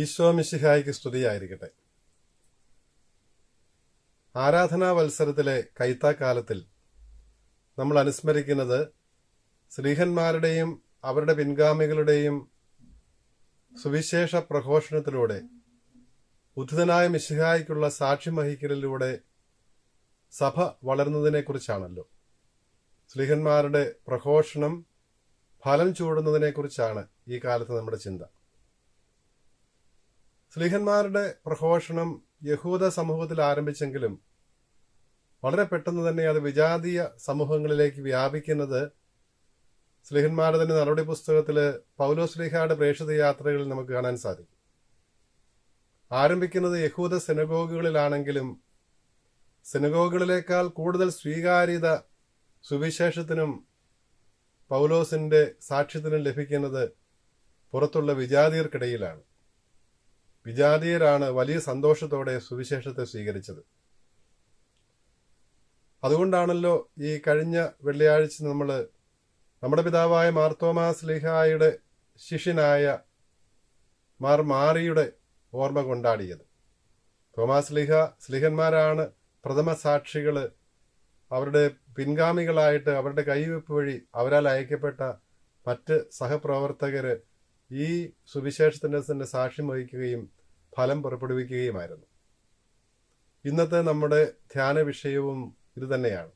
ഈശോ മിശിഹായ്ക്ക് സ്തുതിയായിരിക്കട്ടെ. ആരാധനാ വത്സരത്തിലെ കൈത്താക്കാലത്തിൽ നമ്മൾ അനുസ്മരിക്കുന്നത് ശ്രീഹന്മാരുടെയും അവരുടെ പിൻഗാമികളുടെയും സുവിശേഷ പ്രഘോഷണത്തിലൂടെ ഉദ്ധിതനായ മിശിഹായ്ക്കുള്ള സാക്ഷ്യം വഹിക്കലിലൂടെ സഭ വളർന്നതിനെക്കുറിച്ചാണല്ലോ. ശ്രീഹന്മാരുടെ പ്രഘോഷണം ഫലം ചൂടുന്നതിനെക്കുറിച്ചാണ് ഈ കാലത്ത് നമ്മുടെ ചിന്ത. സ്ലീഹന്മാരുടെ പ്രഘോഷണം യഹൂദ സമൂഹത്തിൽ ആരംഭിച്ചെങ്കിലും വളരെ പെട്ടെന്ന് തന്നെ അത് വിജാതീയ സമൂഹങ്ങളിലേക്ക് വ്യാപിക്കുന്നത് സ്ലിഹന്മാരുടെ തന്നെ നടപടി പുസ്തകത്തിൽ പൗലോ സ്ലിഹയുടെ പ്രേക്ഷിത യാത്രകളിൽ നമുക്ക് കാണാൻ സാധിക്കും. ആരംഭിക്കുന്നത് യഹൂദ സെനഗോഗുകളിലാണെങ്കിലും സെനഗോഗുകളിലേക്കാൾ കൂടുതൽ സ്വീകാര്യത സുവിശേഷത്തിനും പൗലോസിന്റെ സാക്ഷ്യത്തിനും ലഭിക്കുന്നത് പുറത്തുള്ള വിജാതിയർക്കിടയിലാണ്. വിജാതീയരാണ് വലിയ സന്തോഷത്തോടെ സുവിശേഷത്തെ സ്വീകരിച്ചത്. അതുകൊണ്ടാണല്ലോ ഈ കഴിഞ്ഞ വെള്ളിയാഴ്ച നമ്മൾ നമ്മുടെ പിതാവായ മാർത്തോമാ സ്ലിഹായുടെ ശിഷ്യനായ മാർ മാറിയുടെ ഓർമ്മ കൊണ്ടാടിയത്. തോമാസ് ലിഹ സ്ലിഹന്മാരാണ് പ്രഥമ സാക്ഷികൾ അവരുടെ പിൻഗാമികളായിട്ട് അവരുടെ കൈവെപ്പ് വഴി അവരാൽ അയക്കപ്പെട്ട മറ്റ് സഹപ്രവർത്തകര് ഈ സുവിശേഷത്തിന്റെ തന്നെ സാക്ഷ്യം വഹിക്കുകയും ഫലം പുറപ്പെടുവിക്കുകയുമായിരുന്നു. ഇന്നത്തെ നമ്മുടെ ധ്യാന വിഷയവും ഇത് തന്നെയാണ്.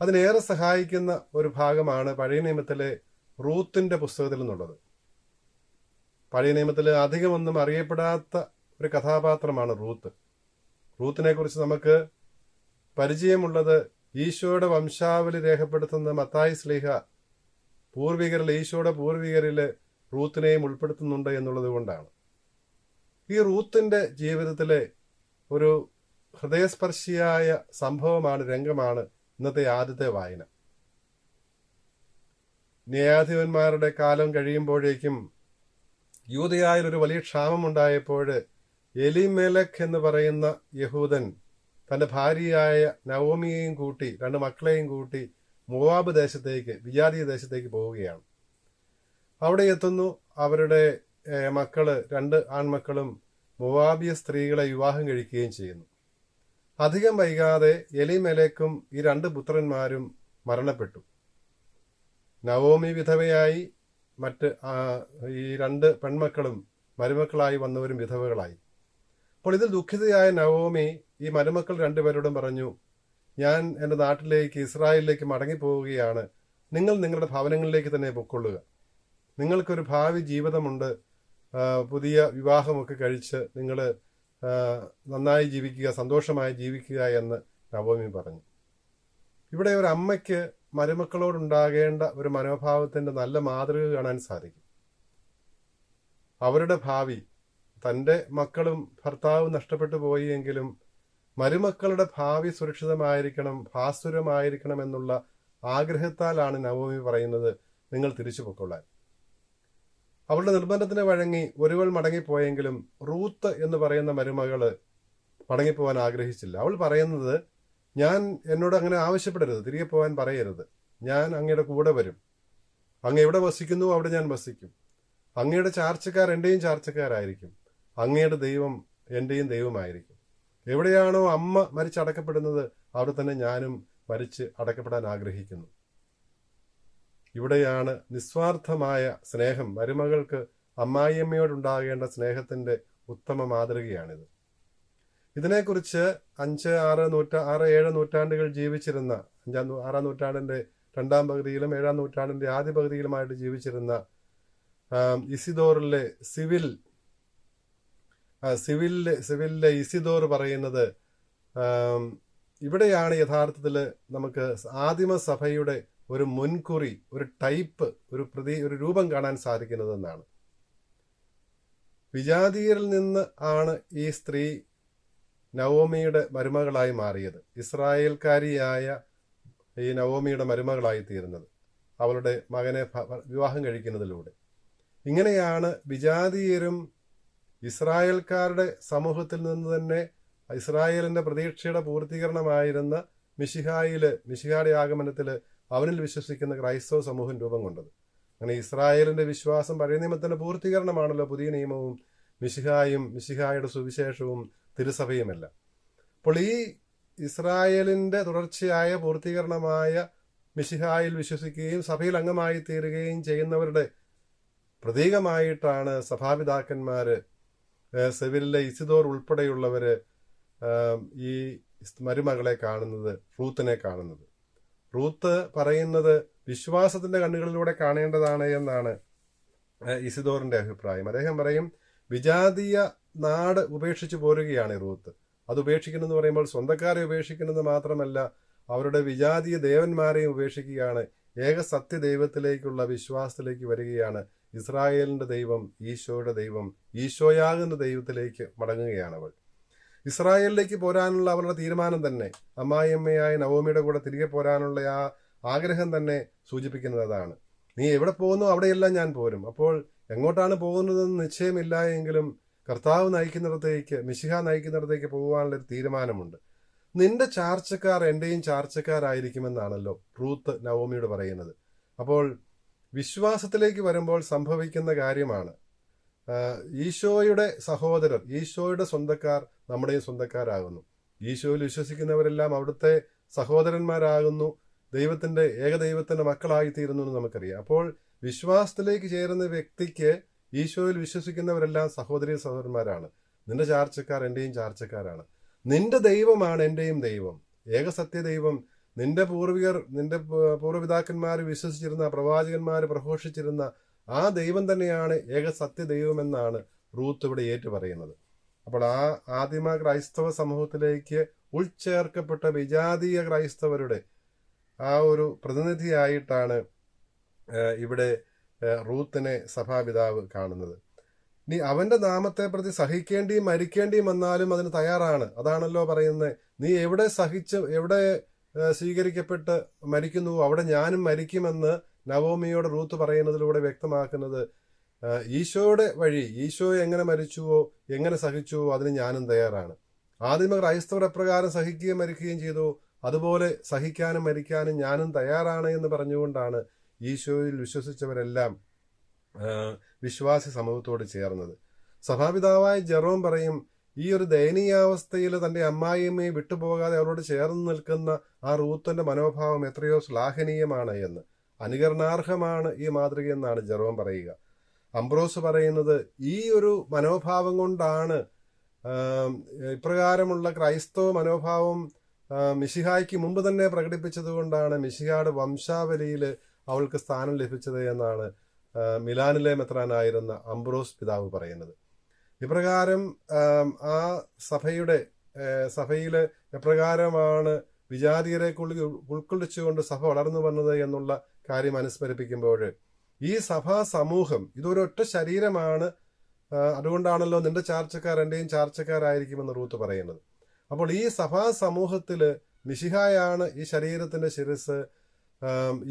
അതിനേറെ സഹായിക്കുന്ന ഒരു ഭാഗമാണ് പഴയ നിയമത്തിലെ റൂത്തിന്റെ പുസ്തകത്തിൽ നിന്നുള്ളത്. പഴയ നിയമത്തിൽ അധികമൊന്നും അറിയപ്പെടാത്ത ഒരു കഥാപാത്രമാണ് റൂത്ത്. റൂത്തിനെ കുറിച്ച് നമുക്ക് പരിചയമുള്ളത് ഈശോയുടെ വംശാവലി രേഖപ്പെടുത്തുന്ന മത്തായി സ്ലീഹ പൂർവികരിൽ ഈശോയുടെ പൂർവികരിൽ റൂത്തിനെയും ഉൾപ്പെടുത്തുന്നുണ്ട് എന്നുള്ളത് കൊണ്ടാണ്. ഈ റൂത്തിന്റെ ജീവിതത്തിലെ ഒരു ഹൃദയസ്പർശിയായ സംഭവമാണ് രംഗമാണ് ഇന്നത്തെ ആദ്യത്തെ വായന. ന്യായാധിപന്മാരുടെ കാലം കഴിയുമ്പോഴേക്കും യൂതയായി ഒരു വലിയ ക്ഷാമമുണ്ടായപ്പോൾ എലിമേലഖ് എന്ന് പറയുന്ന യഹൂദൻ തന്റെ ഭാര്യയായ നവോമിയെയും കൂട്ടി രണ്ട് മക്കളെയും കൂട്ടി മുവാബ് ദേശത്തേക്ക് വിജാതീയ ദേശത്തേക്ക് പോവുകയാണ്. അവിടെ എത്തുന്നു. അവരുടെ മക്കൾ രണ്ട് ആൺമക്കളും മുവാബിയ സ്ത്രീകളെ വിവാഹം കഴിക്കുകയും ചെയ്യുന്നു. അധികം വൈകാതെ എലിമലേക്കും ഈ രണ്ട് പുത്രന്മാരും മരണപ്പെട്ടു. നവോമി വിധവയായി മറ്റ് ഈ രണ്ട് പെൺമക്കളും മരുമക്കളായി വന്നവരും വിധവകളായി. അപ്പോൾ ഇതിൽ ദുഃഖിതയായ നവോമി ഈ മരുമക്കൾ രണ്ടുപേരോടും പറഞ്ഞു ഞാൻ എന്റെ നാട്ടിലേക്ക് ഇസ്രായേലിലേക്ക് മടങ്ങിപ്പോവുകയാണ്. നിങ്ങൾ നിങ്ങളുടെ ഭവനങ്ങളിലേക്ക് തന്നെ പൊക്കൊള്ളുക. നിങ്ങൾക്കൊരു ഭാവി ജീവിതമുണ്ട് പുതിയ വിവാഹമൊക്കെ കഴിച്ച് നിങ്ങൾ നന്നായി ജീവിക്കുക സന്തോഷമായി ജീവിക്കുക എന്ന് നവോമി പറഞ്ഞു. ഇവിടെ ഒരു അമ്മയ്ക്ക് മരുമക്കളോടുണ്ടാകേണ്ട ഒരു മനോഭാവത്തിന്റെ നല്ല മാതൃക കാണാൻ സാധിക്കും. അവരുടെ ഭാവി തന്റെ മക്കളും ഭർത്താവും നഷ്ടപ്പെട്ടു പോയി എങ്കിലും മരുമക്കളുടെ ഭാവി സുരക്ഷിതമായിരിക്കണം ഭാസുരമായിരിക്കണം എന്നുള്ള ആഗ്രഹത്താലാണ് നവോമി പറയുന്നത് നിങ്ങൾ തിരിച്ചു പൊക്കൊള്ളാൻ അവളുടെ നിർബന്ധത്തിന് വഴങ്ങി ഒരുവൾ മടങ്ങിപ്പോയെങ്കിലും റൂത്ത് എന്ന് പറയുന്ന മരുമകൾ മടങ്ങിപ്പോവാൻ ആഗ്രഹിച്ചില്ല. അവൾ പറയുന്നത് ഞാൻ എന്നോട് അങ്ങനെ ആവശ്യപ്പെടരുത് തിരികെ പോകാൻ പറയരുത്. ഞാൻ അങ്ങയുടെ കൂടെ വരും. അങ്ങ് എവിടെ വസിക്കുന്നു അവിടെ ഞാൻ വസിക്കും. അങ്ങയുടെ ചാർച്ചക്കാർ എന്റെയും ചാർച്ചക്കാരായിരിക്കും. അങ്ങയുടെ ദൈവം എന്റെയും ദൈവമായിരിക്കും. എവിടെയാണോ അമ്മ മരിച്ചടക്കപ്പെടുന്നത് അവിടെ തന്നെ ഞാനും മരിച്ച് അടക്കപ്പെടാൻ ആഗ്രഹിക്കുന്നു. ഇവിടെയാണ് നിസ്വാർത്ഥമായ സ്നേഹം. മരുമകൾക്ക് അമ്മായിയമ്മയോടുണ്ടാകേണ്ട സ്നേഹത്തിന്റെ ഉത്തമ മാതൃകയാണിത്. ഇതിനെക്കുറിച്ച് അഞ്ച് ആറ് നൂറ്റാ ആറ് ഏഴ് നൂറ്റാണ്ടുകൾ ജീവിച്ചിരുന്ന അഞ്ചാം ആറാം നൂറ്റാണ്ടിന്റെ രണ്ടാം പകുതിയിലും ഏഴാം നൂറ്റാണ്ടിന്റെ ആദ്യ പകുതിയിലുമായിട്ട് ജീവിച്ചിരുന്ന ഇസിദോറിലെ സിവിൽ സിവിലിലെ സിവിലിലെ ഇസിദോർ പറയുന്നത് ഇവിടെയാണ് യഥാർത്ഥത്തിൽ നമുക്ക് ആദിമ സഭയുടെ ഒരു മുൻകുറി ഒരു ടൈപ്പ് ഒരു പ്രതി ഒരു രൂപം കാണാൻ സാധിക്കുന്നതെന്നാണ്. വിജാതീയരിൽ നിന്ന് ആണ് ഈ സ്ത്രീ നവോമിയുടെ മരുമകളായി മാറിയത്. ഇസ്രായേൽക്കാരിയായ ഈ നവോമിയുടെ മരുമകളായി തീരുന്നത്. അവളുടെ മകനെ വിവാഹം കഴിക്കുന്നതിലൂടെ. ഇങ്ങനെയാണ് വിജാതീയരും ഇസ്രായേൽക്കാരുടെ സമൂഹത്തിൽ നിന്ന് തന്നെ ഇസ്രായേലിന്റെ പ്രതീക്ഷയുടെ പൂർത്തീകരണമായിരുന്ന മിഷിഹായിൽ മിഷിഹായുടെ ആഗമനത്തിൽ അവനിൽ വിശ്വസിക്കുന്ന ക്രൈസ്തവ സമൂഹം രൂപം കൊണ്ടത്. അങ്ങനെ ഇസ്രായേലിന്റെ വിശ്വാസം പഴയ നിയമത്തിന്റെ പൂർത്തീകരണമാണല്ലോ പുതിയ നിയമവും മിശിഹായും മിശിഹായുടെ സുവിശേഷവും തിരുസഭയുമല്ല. അപ്പോൾ ഈ ഇസ്രായേലിന്റെ തുടർച്ചയായ പൂർത്തീകരണമായ മിശിഹായിൽ വിശ്വസിക്കുകയും സഭയിൽ അംഗമായി തീരുകയും ചെയ്യുന്നവരുടെ പ്രതീകമായിട്ടാണ് സഭാപിതാക്കന്മാര് സെവിലിലെ ഇസിദോർ ഉൾപ്പെടെയുള്ളവര് ഈ മരുമകളെ കാണുന്നത് ഫ്രൂത്തിനെ കാണുന്നത്. റൂത്ത് പറയുന്നത് വിശ്വാസത്തിന്റെ കണ്ണുകളിലൂടെ കാണേണ്ടതാണ് എന്നാണ് ഇസിദോറിന്റെ അഭിപ്രായം. അദ്ദേഹം പറയും വിജാതീയ നാട് ഉപേക്ഷിച്ചു പോരുകയാണ് റൂത്ത്. അത് ഉപേക്ഷിക്കണമെന്ന് പറയുമ്പോൾ സ്വന്തക്കാരെ ഉപേക്ഷിക്കുന്നത് മാത്രമല്ല അവരുടെ വിജാതീയ ദേവന്മാരെയും ഉപേക്ഷിക്കുകയാണ്. ഏക സത്യ ദൈവത്തിലേക്കുള്ള വിശ്വാസത്തിലേക്ക് വരികയാണ്. ഇസ്രായേലിന്റെ ദൈവം ഈശോയുടെ ദൈവം ഈശോയാകുന്ന ദൈവത്തിലേക്ക് മടങ്ങുകയാണ് അവൾ. ഇസ്രായേലിലേക്ക് പോരാനുള്ള അവരുടെ തീരുമാനം തന്നെ അമ്മായിയമ്മയായ നവോമിയുടെ കൂടെ തിരികെ പോരാനുള്ള ആ ആഗ്രഹം തന്നെ സൂചിപ്പിക്കുന്നത് അതാണ്. നീ എവിടെ പോകുന്നു അവിടെയെല്ലാം ഞാൻ പോരും. അപ്പോൾ എങ്ങോട്ടാണ് പോകുന്നതെന്ന് നിശ്ചയമില്ല എങ്കിലും കർത്താവ് നയിക്കുന്നിടത്തേക്ക് മിശിഹ നയിക്കുന്നിടത്തേക്ക് പോകുവാനുള്ള ഒരു തീരുമാനമുണ്ട്. നിന്റെ ചാർച്ചക്കാർ എന്റെയും ചാർച്ചക്കാരായിരിക്കുമെന്നാണല്ലോ റൂത്ത് നവോമിയോട് പറയുന്നത്. അപ്പോൾ വിശ്വാസത്തിലേക്ക് വരുമ്പോൾ സംഭവിക്കുന്ന കാര്യമാണ്. ഈശോയുടെ സഹോദരർ ഈശോയുടെ സ്വന്തക്കാർ നമ്മുടെയും സ്വന്തക്കാരാകുന്നു. ഈശോയിൽ വിശ്വസിക്കുന്നവരെല്ലാം അവിടുത്തെ സഹോദരന്മാരാകുന്നു. ദൈവത്തിന്റെ ഏകദൈവത്തിന്റെ മക്കളായിത്തീരുന്നു എന്ന് നമുക്കറിയാം. അപ്പോൾ വിശ്വാസത്തിലേക്ക് ചേരുന്ന വ്യക്തിക്ക് ഈശോയിൽ വിശ്വസിക്കുന്നവരെല്ലാം സഹോദരി സഹോദരന്മാരാണ്. നിന്റെ ചാർച്ചക്കാർ എന്റെയും ചാർച്ചക്കാരാണ്. നിന്റെ ദൈവമാണ് എന്റെയും ദൈവം. ഏകസത്യ ദൈവം നിന്റെ പൂർവികർ നിന്റെ പൂർവപിതാക്കന്മാർ വിശ്വസിച്ചിരുന്ന പ്രവാചകന്മാർ പ്രഘോഷിച്ചിരുന്ന ആ ദൈവം തന്നെയാണ് ഏകസത്യ ദൈവമെന്നാണ് റൂത്ത് ഇവിടെ ഏറ്റു പറയുന്നത്. അപ്പോൾ ആ ആദിമ ക്രൈസ്തവ സമൂഹത്തിലേക്ക് ഉൾച്ചേർക്കപ്പെട്ട വിജാതീയ ക്രൈസ്തവരുടെ ആ ഒരു പ്രതിനിധിയായിട്ടാണ് ഇവിടെ റൂത്തിനെ സഭാപിതാവ് കാണുന്നത്. ഇനി അവന്റെ നാമത്തെ പ്രതി സഹിക്കേണ്ടിയും മരിക്കേണ്ടിയും വന്നാലും അതിന് തയ്യാറാണ്. അതാണല്ലോ പറയുന്നത് നീ എവിടെ സഹിച്ച് എവിടെ സ്വീകരിക്കപ്പെട്ട് മരിക്കുന്നു അവിടെ ഞാനും മരിക്കുമെന്ന് നവോമിയോട് റൂത്ത് പറയുന്നതിലൂടെ വ്യക്തമാക്കുന്നത് ഈശോയുടെ വഴി ഈശോ എങ്ങനെ മരിച്ചുവോ എങ്ങനെ സഹിച്ചുവോ അതിന് ഞാനും തയ്യാറാണ്. ആദിമ ക്രൈസ്തവർ എപ്രകാരം സഹിക്കുകയും മരിക്കുകയും ചെയ്തു. അതുപോലെ സഹിക്കാനും മരിക്കാനും ഞാനും തയ്യാറാണ് എന്ന് പറഞ്ഞുകൊണ്ടാണ് ഈശോയിൽ വിശ്വസിച്ചവരെല്ലാം വിശ്വാസി സമൂഹത്തോട് ചേർന്നത്. സഭാപിതാവായ ജെറോം പറയും ഈ ഒരു ദയനീയാവസ്ഥയിൽ തന്റെ അമ്മായിയമ്മയെ വിട്ടുപോകാതെ അവരോട് ചേർന്ന് നിൽക്കുന്ന ആ റൂത്തന്റെ മനോഭാവം എത്രയോ ശ്ലാഘനീയമാണ് എന്ന്. അനുകരണാർഹമാണ് ഈ മാതൃകയെന്നാണ് ജെറോം പറയുക. അംബ്രോസ് പറയുന്നത് ഈ ഒരു മനോഭാവം കൊണ്ടാണ് ഇപ്രകാരമുള്ള ക്രൈസ്തവ മനോഭാവം മിശിഹായ്ക്ക് മുമ്പ് തന്നെ പ്രകടിപ്പിച്ചത് കൊണ്ടാണ് മിശിഹായുടെ വംശാവലിയിൽ അവൾക്ക് സ്ഥാനം ലഭിച്ചത് എന്നാണ് മിലാനിലെ മെത്രാനായിരുന്ന അംബ്രോസ് പിതാവ് പറയുന്നത്. ഇപ്രകാരം ആ സഭയുടെ സഭയിൽ എപ്രകാരമാണ് വിജാതീയരെ ഉൾക്കൊള്ളിച്ചുകൊണ്ട് സഭ വളർന്നു വന്നത് എന്നുള്ള കാര്യം അനുസ്മരിപ്പിക്കുമ്പോൾ ഈ സഭാ സമൂഹം ഇതൊരൊറ്റ ശരീരമാണ്. അതുകൊണ്ടാണല്ലോ നിന്റെ ചാർച്ചക്കാർ എന്റെയും ചാർച്ചക്കാരായിരിക്കുമെന്ന് റൂത്ത് പറയുന്നത്. അപ്പോൾ ഈ സഭാ സമൂഹത്തിൽ മിശിഹായാണ് ഈ ശരീരത്തിന്റെ ശിരസ്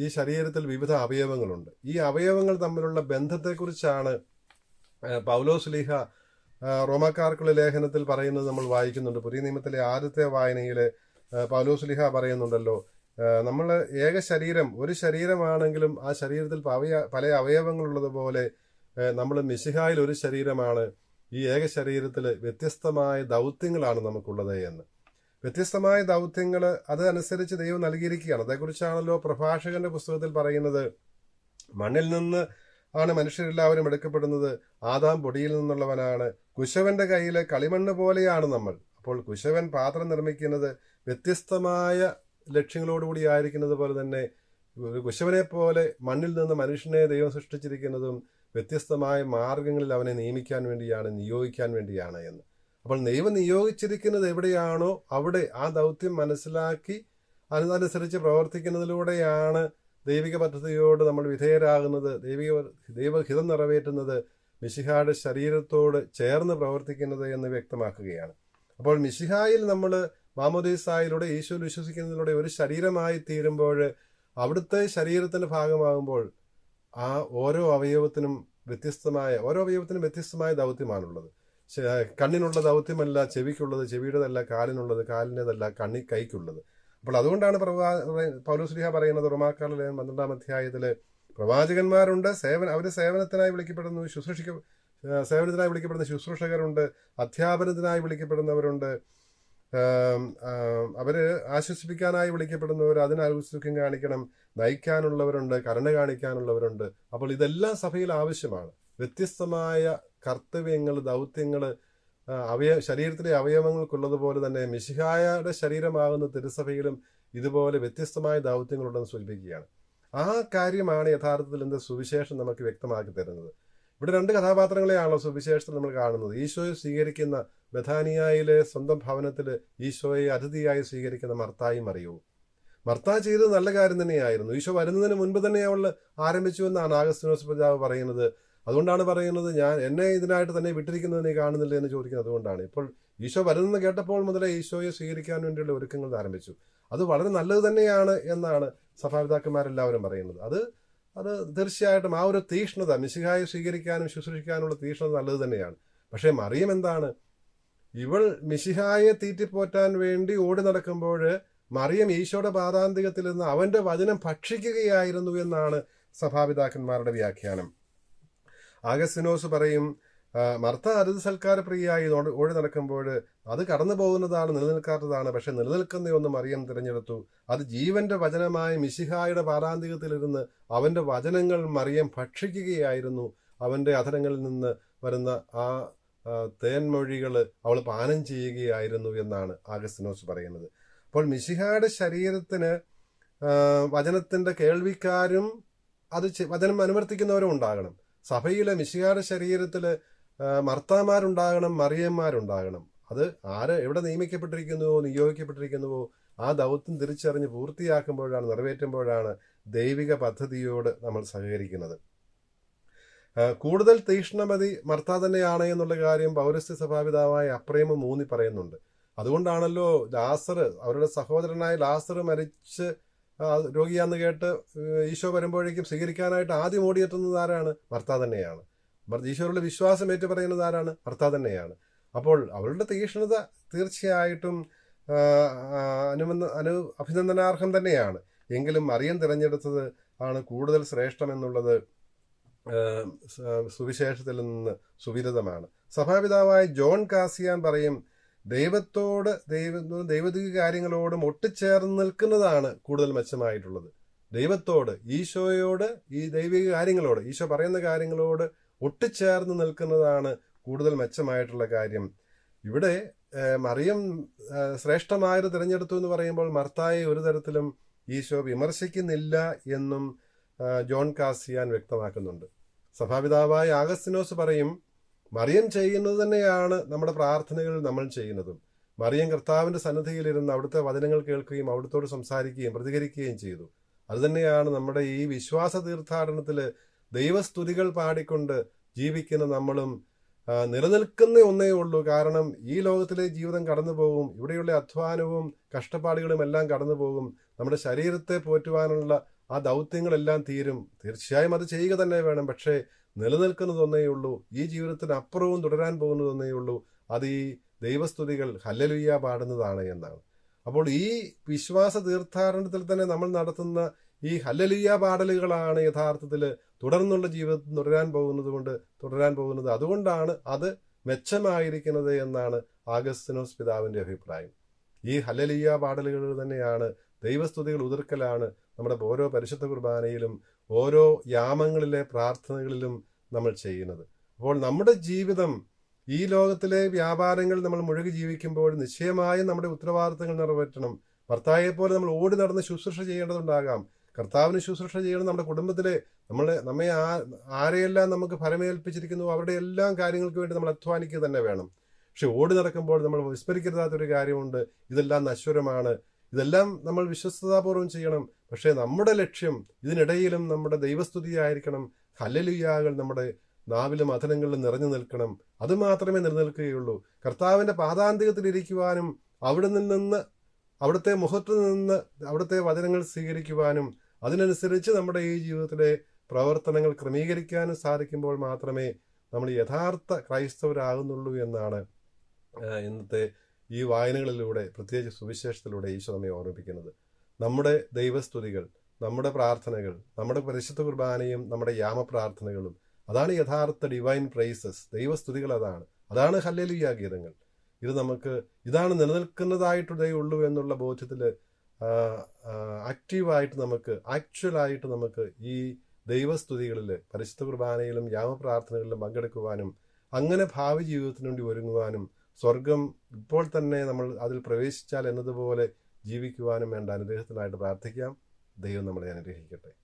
ഈ ശരീരത്തിൽ വിവിധ അവയവങ്ങളുണ്ട്. ഈ അവയവങ്ങൾ തമ്മിലുള്ള ബന്ധത്തെക്കുറിച്ചാണ് പൗലോസ്ലിഹ പൗലോസ് ലീഹ റോമാക്കാർക്കുള്ള ലേഖനത്തിൽ പറയുന്നത് നമ്മൾ വായിക്കുന്നുണ്ട്. പുതിയ നിയമത്തിലെ ആദ്യത്തെ വായനയിൽ പൗലോസ്ലിഹ പൗലോസ് ലീഹ പറയുന്നുണ്ടല്ലോ നമ്മൾ ഏക ശരീരം ഒരു ശരീരമാണെങ്കിലും ആ ശരീരത്തിൽ പല അവയവങ്ങളുള്ളതുപോലെ നമ്മൾ മിശിഹായിൽ ഒരു ശരീരമാണ്. ഈ ഏക ശരീരത്തിൽ വ്യത്യസ്തമായ ദൗത്യങ്ങളാണ് നമുക്കുള്ളത് എന്ന്. വ്യത്യസ്തമായ ദൗത്യങ്ങൾ അതനുസരിച്ച് ദൈവം നൽകിയിരിക്കുകയാണ്. അതേക്കുറിച്ചാണല്ലോ പ്രഭാഷകന്റെ പുസ്തകത്തിൽ പറയുന്നത്. മണ്ണിൽ നിന്ന് ആണ് മനുഷ്യരെല്ലാവരും എടുക്കപ്പെടുന്നത്. ആദാം പൊടിയിൽ നിന്നുള്ളവനാണ്. കുശവന്റെ കയ്യിലെ കളിമണ്ണ് പോലെയാണ് നമ്മൾ. അപ്പോൾ കുശവൻ പാത്രം നിർമ്മിക്കുന്നത് വ്യത്യസ്തമായ ലക്ഷ്യങ്ങളോടുകൂടി ആയിരിക്കുന്നത് പോലെ തന്നെ ഒരു കുശവനെ പോലെ മണ്ണിൽ നിന്ന് മനുഷ്യനെ ദൈവം സൃഷ്ടിച്ചിരിക്കുന്നതും വ്യത്യസ്തമായ മാർഗങ്ങളിൽ അവനെ നിയമിക്കാൻ വേണ്ടിയാണ് നിയോഗിക്കാൻ വേണ്ടിയാണ് എന്ന്. അപ്പോൾ ദൈവം നിയോഗിച്ചിരിക്കുന്നത് എവിടെയാണോ അവിടെ ആ ദൗത്യം മനസ്സിലാക്കി അതിനനുസരിച്ച് പ്രവർത്തിക്കുന്നതിലൂടെയാണ് ദൈവിക പദ്ധതിയോട് നമ്മൾ വിധേയരാകുന്നത്. ദൈവിക ദൈവഹിതം നിറവേറ്റുന്നത് മിശിഹായുടെ ശരീരത്തോട് ചേർന്ന് പ്രവർത്തിക്കുന്നത് എന്ന് വ്യക്തമാക്കുകയാണ്. അപ്പോൾ മിശിഹായിൽ നമ്മൾ മാമോദീസായിലൂടെ ഈശോയിൽ വിശ്വസിക്കുന്നതിലൂടെ ഒരു ശരീരമായി തീരുമ്പോൾ അവിടുത്തെ ശരീരത്തിന്റെ ഭാഗമാകുമ്പോൾ ആ ഓരോ അവയവത്തിനും വ്യത്യസ്തമായ ഓരോ അവയവത്തിനും വ്യത്യസ്തമായ ദൗത്യമാണുള്ളത്. കണ്ണിനുള്ള ദൗത്യമല്ല ചെവിക്കുള്ളത് ചെവിയുടേതല്ല കാലിനുള്ളത് കാലിന്റെതല്ല കണ്ണി കൈക്കുള്ളത്. അപ്പോൾ അതുകൊണ്ടാണ് പ്രവാ പൗലോസ്ലിഹ പറയുന്നത് റൊമാക്കാളിലെ പന്ത്രണ്ടാം അധ്യായത്തിൽ പ്രവാചകന്മാരുണ്ട് സേവന അവർ സേവനത്തിനായി വിളിക്കപ്പെടുന്നു ശുശ്രൂഷിക്ക സേവനത്തിനായി വിളിക്കപ്പെടുന്ന ശുശ്രൂഷകരുണ്ട് അധ്യാപനത്തിനായി വിളിക്കപ്പെടുന്നവരുണ്ട്. അവർ ആശ്വസിപ്പിക്കാനായി വിളിക്കപ്പെടുന്നവർ അതിന് ഔത്സുഖ്യം കാണിക്കണം നയിക്കാനുള്ളവരുണ്ട് കരുണ കാണിക്കാനുള്ളവരുണ്ട്. അപ്പോൾ ഇതെല്ലാം സഭയിൽ ആവശ്യമാണ്. വ്യത്യസ്തമായ കർത്തവ്യങ്ങൾ ദൗത്യങ്ങൾ അവയ ശരീരത്തിലെ അവയവങ്ങൾക്കുള്ളതുപോലെ തന്നെ മിശിഹായുടെ ശരീരമാകുന്ന തിരുസഭയിലും ഇതുപോലെ വ്യത്യസ്തമായ ദൗത്യങ്ങളുണ്ടെന്ന് സൂചിപ്പിക്കുകയാണ്. ആ കാര്യമാണ് യഥാർത്ഥത്തിൽ എന്റെ സുവിശേഷം നമുക്ക് വ്യക്തമാക്കി തരുന്നത്. ഇവിടെ രണ്ട് കഥാപാത്രങ്ങളെയാണല്ലോ സുവിശേഷത്തിൽ നമ്മൾ കാണുന്നത്. ഈശോയെ സ്വീകരിക്കുന്ന ബഥാനിയായിലെ സ്വന്തം ഭവനത്തിൽ ഈശോയെ അതിഥിയായി സ്വീകരിക്കുന്ന മർത്തായും അറിയൂ. മർത്ത ചെയ്തത് നല്ല കാര്യം തന്നെയായിരുന്നു. ഈശോ വരുന്നതിന് മുൻപ് തന്നെ അവൾ ആരംഭിച്ചു എന്നാണ് ആഗസ്റ്റിനോസ് പ്രജാവ് പറയുന്നത്. അതുകൊണ്ടാണ് പറയുന്നത് ഞാൻ എന്നെ ഇതിനായിട്ട് തന്നെ വിട്ടിരിക്കുന്നത് നീ കാണുന്നില്ല എന്ന് ചോദിക്കുന്നത് അതുകൊണ്ടാണ്. ഇപ്പോൾ ഈശോ വരുന്നെന്ന് കേട്ടപ്പോൾ മുതലേ ഈശോയെ സ്വീകരിക്കാൻ വേണ്ടിയുള്ള ഒരുക്കങ്ങൾ ആരംഭിച്ചു. അത് വളരെ നല്ലത് തന്നെയാണ് എന്നാണ് സഭാപിതാക്കന്മാരെല്ലാവരും പറയുന്നത്. അത് അത് തീർച്ചയായിട്ടും ആ ഒരു തീഷ്ണത മിശിഹായി സ്വീകരിക്കാനും ശുശ്രൂഷിക്കാനുള്ള തീഷ്ണത നല്ലത് തന്നെയാണ്. പക്ഷേ മറിയം എന്താണ്? ഇവൾ മിശിഹായെ തീറ്റിപ്പോറ്റാൻ വേണ്ടി ഓടി നടക്കുമ്പോൾ മറിയം ഈശോയുടെ പാതാന്തികത്തിൽ നിന്ന് അവന്റെ വചനം ഭക്ഷിക്കുകയായിരുന്നു എന്നാണ് സഭാപിതാക്കന്മാരുടെ വ്യാഖ്യാനം. ആഗസ്തിനോസ് പറയും മർത്ത അരുത് സൽക്കാര പ്രിയായി ഓടി- നടക്കുമ്പോൾ അത് കടന്നു പോകുന്നതാണ് നിലനിൽക്കാത്തതാണ്. പക്ഷെ നിലനിൽക്കുന്ന ഒന്ന് മറിയം തിരഞ്ഞെടുത്തു. അത് ജീവന്റെ വചനമായ മിശിഹായുടെ പാരാന്തികത്തിലിരുന്ന് അവന്റെ വചനങ്ങൾ മറിയം ഭക്ഷിക്കുകയായിരുന്നു. അവന്റെ അധരങ്ങളിൽ നിന്ന് വരുന്ന ആ തേൻമൊഴികൾ അവൾ പാനം ചെയ്യുകയായിരുന്നു എന്നാണ് ആഗസ്റ്റിനോസ് പറയുന്നത്. അപ്പോൾ മിശിഹായുടെ ശരീരത്തിന് വചനത്തിന്റെ കേൾവിക്കാരും അത് വചനം അനുവർത്തിക്കുന്നവരും ഉണ്ടാകണം. സഭയിലെ മിശിഹായുടെ ശരീരത്തിൽ ആ, മർത്താമാരുണ്ടാകണം മറിയന്മാരുണ്ടാകണം. അത് ആര് എവിടെ നിയമിക്കപ്പെട്ടിരിക്കുന്നുവോ നിയോഗിക്കപ്പെട്ടിരിക്കുന്നുവോ ആ ദൗത്യം തിരിച്ചറിഞ്ഞ് പൂർത്തിയാക്കുമ്പോഴാണ് നിറവേറ്റുമ്പോഴാണ് ദൈവിക പദ്ധതിയോട് നമ്മൾ സഹകരിക്കുന്നത്. കൂടുതൽ തീക്ഷ്ണമതി മർത്ത തന്നെയാണ് എന്നുള്ള കാര്യം പൗരസ്ത്യ സഭാപിതാവായ അപ്രേമ മൂന്നി പറയുന്നുണ്ട്. അതുകൊണ്ടാണല്ലോ ലാസർ അവരുടെ സഹോദരനായ ലാസർ മരിച്ച് രോഗിയാന്ന് കേട്ട് ഈശോ വരുമ്പോഴേക്കും സ്വീകരിക്കാനായിട്ട് ആദ്യം ഓടിയെത്തുന്നത് ആരാണ്? മർത്ത തന്നെയാണ്. ഈശോയുടെ വിശ്വാസം ഏറ്റു പറയുന്നത് ആരാണ്? ഭർത്താവ് തന്നെയാണ്. അപ്പോൾ അവരുടെ തീക്ഷ്ണത തീർച്ചയായിട്ടും ആ, അനു അഭിനന്ദനാർഹം തന്നെയാണ്. എങ്കിലും അറിയൻ തിരഞ്ഞെടുത്തത് ആണ് കൂടുതൽ ശ്രേഷ്ഠമെന്നുള്ളത് സുവിശേഷത്തിൽ നിന്ന് സുവിരതമാണ്. സഭാപിതാവായ ജോൺ കാസിയാൻ പറയും ദൈവത്തോട് ദൈവ ദൈവതിക കാര്യങ്ങളോടും ഒട്ടിച്ചേർന്ന് നിൽക്കുന്നതാണ് കൂടുതൽ മെച്ചമായിട്ടുള്ളത്. ദൈവത്തോട് ഈശോയോട് ഈ ദൈവിക കാര്യങ്ങളോട് ഈശോ പറയുന്ന കാര്യങ്ങളോട് ഒട്ടിച്ചേർന്ന് നിൽക്കുന്നതാണ് കൂടുതൽ മെച്ചമായിട്ടുള്ള കാര്യം. ഇവിടെ മറിയം ശ്രേഷ്ഠമായത് തിരഞ്ഞെടുത്തു എന്ന് പറയുമ്പോൾ മർത്തായെ ഒരു തരത്തിലും ഈശോ വിമർശിക്കുന്നില്ല എന്നും ജോൺ കാസിയാൻ വ്യക്തമാക്കുന്നുണ്ട്. സഭാപിതാവായ ആഗസ്തിനോസ് പറയും മറിയം ചെയ്യുന്നത് തന്നെയാണ് നമ്മുടെ പ്രാർത്ഥനകൾ നമ്മൾ ചെയ്യുന്നതും. മറിയം കർത്താവിന്റെ സന്നദ്ധിയിലിരുന്ന് അവിടുത്തെ വചനങ്ങൾ കേൾക്കുകയും അവിടുത്തോട് സംസാരിക്കുകയും പ്രതികരിക്കുകയും ചെയ്തു. അതുതന്നെയാണ് നമ്മുടെ ഈ വിശ്വാസ തീർത്ഥാടനത്തിൽ ദൈവസ്തുതികൾ പാടിക്കൊണ്ട് ജീവിക്കുന്ന നമ്മളും നിലനിൽക്കുന്ന ഒന്നേ ഉള്ളൂ. കാരണം ഈ ലോകത്തിലെ ജീവിതം കടന്നു പോകും ഇവിടെയുള്ള അധ്വാനവും കഷ്ടപ്പാടുകളും എല്ലാം കടന്നു പോകും നമ്മുടെ ശരീരത്തെ പോറ്റുവാനുള്ള ആ ദൗത്യങ്ങളെല്ലാം തീരും. തീർച്ചയായും അത് ചെയ്യുക തന്നെ വേണം. പക്ഷേ നിലനിൽക്കുന്നതൊന്നേ ഉള്ളൂ. ഈ ജീവിതത്തിന് അപ്പുറവും തുടരാൻ പോകുന്നതൊന്നേ ഉള്ളൂ. അത് ഈ ദൈവസ്തുതികൾ ഹല്ലലുയ്യ പാടുന്നതാണ് എന്നാണ്. അപ്പോൾ ഈ വിശ്വാസ തീർത്ഥാടനത്തിൽ തന്നെ നമ്മൾ നടത്തുന്ന ഈ ഹല്ലലുയ്യ പാടലുകളാണ് യഥാർത്ഥത്തിൽ തുടർന്നുള്ള ജീവിതത്തിൽ തുടരാൻ പോകുന്നത് കൊണ്ട് തുടരാൻ പോകുന്നത് അതുകൊണ്ടാണ് അത് മെച്ചമായിരിക്കുന്നത് എന്നാണ് ആഗസ്തിനോസ് പിതാവിന്റെ അഭിപ്രായം. ഈ ഹലലിയ പാടലുകൾ തന്നെയാണ് ദൈവസ്തുതികൾ ഉതിർക്കലാണ് നമ്മുടെ ഓരോ പരിശുദ്ധ കുർബാനയിലും ഓരോ യാമങ്ങളിലെ പ്രാർത്ഥനകളിലും നമ്മൾ ചെയ്യുന്നത്. അപ്പോൾ നമ്മുടെ ജീവിതം ഈ ലോകത്തിലെ വ്യാപാരങ്ങൾ നമ്മൾ മുഴുകി ജീവിക്കുമ്പോൾ നിശ്ചയമായും നമ്മുടെ ഉത്തരവാദിത്തങ്ങൾ നിറവേറ്റണം. ഭർത്തായെ പോലെ നമ്മൾ ഓടി നടന്ന് ശുശ്രൂഷ ചെയ്യേണ്ടതുണ്ടാകാം. കർത്താവിന് ശുശ്രൂഷ ചെയ്യണം നമ്മുടെ കുടുംബത്തിലെ നമ്മളെ നമ്മെ ആ ആരെയെല്ലാം നമുക്ക് ഫലമേൽപ്പിച്ചിരിക്കുന്നു അവരുടെ എല്ലാം കാര്യങ്ങൾക്ക് വേണ്ടി നമ്മൾ അധ്വാനിക്കുക തന്നെ വേണം. പക്ഷെ ഓടി നടക്കുമ്പോൾ നമ്മൾ വിസ്മരിക്കരുതാത്തൊരു കാര്യമുണ്ട്. ഇതെല്ലാം നശ്വരമാണ്. ഇതെല്ലാം നമ്മൾ വിശ്വസ്തതാപൂർവം ചെയ്യണം. പക്ഷേ നമ്മുടെ ലക്ഷ്യം ഇതിനിടയിലും നമ്മുടെ ദൈവസ്തുതിയായിരിക്കണം. ഹല്ലലുയാകൾ നമ്മുടെ നാവിലും അധനങ്ങളിലും നിറഞ്ഞു നിൽക്കണം. അത് മാത്രമേ നിലനിൽക്കുകയുള്ളൂ. കർത്താവിന്റെ പാതാന്തികത്തിൽ ഇരിക്കുവാനും അവിടെ നിന്ന് അവിടുത്തെ മുഖത്ത് നിന്ന് അവിടുത്തെ വചനങ്ങൾ സ്വീകരിക്കുവാനും അതിനനുസരിച്ച് നമ്മുടെ ഈ ജീവിതത്തിലെ പ്രവർത്തനങ്ങൾ ക്രമീകരിക്കാനും സാധിക്കുമ്പോൾ മാത്രമേ നമ്മൾ യഥാർത്ഥ ക്രൈസ്തവരാകുന്നുള്ളൂ എന്നാണ് ഇന്നത്തെ ഈ വായനകളിലൂടെ പ്രത്യേകിച്ച് സുവിശേഷത്തിലൂടെ ഈശോ നമ്മെ ഓർമ്മിപ്പിക്കുന്നത്. നമ്മുടെ ദൈവസ്തുതികൾ നമ്മുടെ പ്രാർത്ഥനകൾ നമ്മുടെ പരിശുദ്ധ കുർബാനയും നമ്മുടെ യാമപ്രാർത്ഥനകളും അതാണ് യഥാർത്ഥ ഡിവൈൻ പ്രൈസസ് ദൈവസ്തുതികൾ അതാണ്. അതാണ് ഹല്ലലിയ ഗീതങ്ങൾ. ഇത് നമുക്ക് ഇതാണ് നിലനിൽക്കുന്നതായിട്ടേ ഉള്ളൂ എന്നുള്ള ബോധ്യത്തിൽ ആക്റ്റീവായിട്ട് നമുക്ക് ആക്ച്വലായിട്ട് നമുക്ക് ഈ ദൈവസ്തുതികളിൽ പരിശുദ്ധ കുർബാനയിലും യാമപ്രാർത്ഥനകളിലും പങ്കെടുക്കുവാനും അങ്ങനെ ഭാവി ജീവിതത്തിനു വേണ്ടി ഒരുങ്ങുവാനും സ്വർഗം ഇപ്പോൾ തന്നെ നമ്മൾ അതിൽ പ്രവേശിച്ചാൽ എന്നതുപോലെ ജീവിക്കുവാനും വേണ്ട അനുഗ്രഹത്തിനായിട്ട് പ്രാർത്ഥിക്കാം. ദൈവം നമ്മളെ അനുഗ്രഹിക്കട്ടെ.